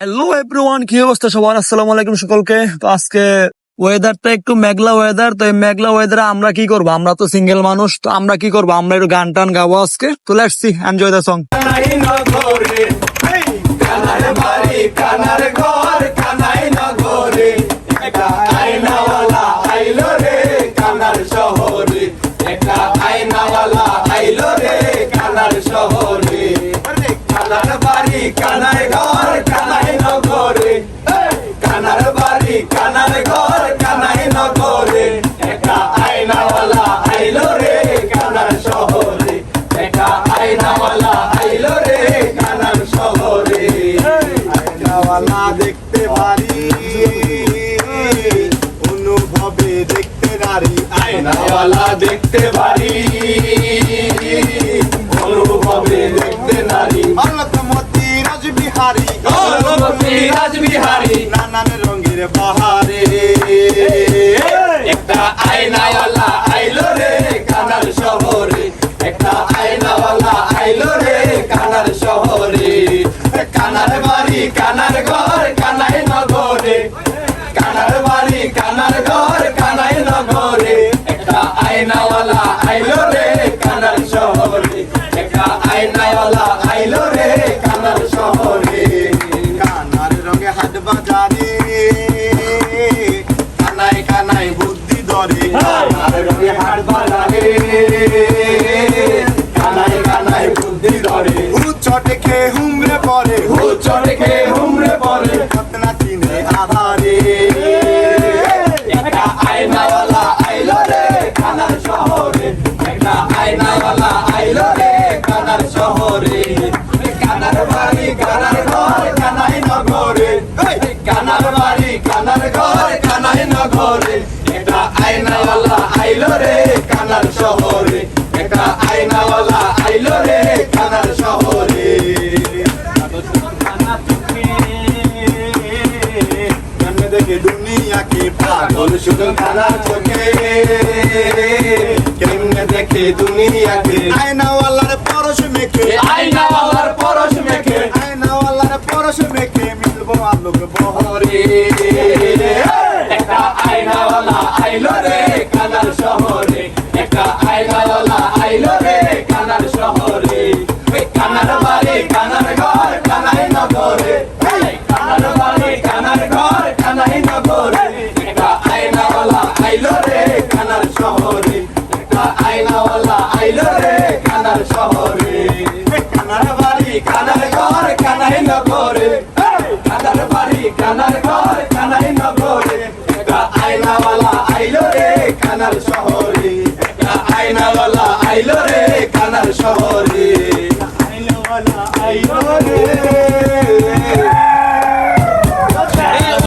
Hello everyone কি অবস্থা? সবার আসসালামু আলাইকুম সকলকে। তো আজকে ওয়েদারটা একটু মেঘলা ওয়েদার তো এই মেঘলা ওয়েদারে আমরা কি করব? আমরা তো সিঙ্গেল মানুষ, তো আমরা কি করব? আমরা একটু গান টান গাবো আজকে। তো let's see enjoy the song আয়নাওয়ালা দেখতে পারি। অনুভবে দেখতে নারী আয়নাওয়ালা দেখতে পারি। অনুভবে দেখতে নারী। অলকমতি রাজবিহারী। গৌরবতী রাজবিহারী। নানান রঙের বাহারে একটা আয়নাওয়ালা আইলো রে। আয়নাওয়ালা শহরে কানার বাড়ি কানার ঘর কানাই নগরে। কানার বাড়ি কানার ঘর কানাই নগরে। একটা আয়নাওয়ালা আইলো রে কানার শহরে। একটা আয়নাওয়ালা আইলো রে কানার শহরে। দুনিয়াকে পাগল? শুধু খানার চোখে। কেমনে দেখে দুনিয়াকে আয়নাওয়ালার একটা আয়নাওয়ালা আইলো রে কানার শহরে একটা আইলো রে কানার শহরে ওই কানার বাড়ি কানার ঘর কানাই নগরে কানার বাড়ি কানার ঘর কানাই নগরে একটা আয়নাওয়ালা আইলো রে কানার শহরে একটা আয়নাওয়ালা আইলো রে কানার শহরে কানার বাড়ি কানার ঘর কানাই নগরে কানার ঘর কানাই নগরে। একটা আয়নাওয়ালা আইলো রে কানার শহরে। একটা আয়নাওয়ালা আইলো রে কানার শহরে। আয়নাওয়ালা আইলো রে।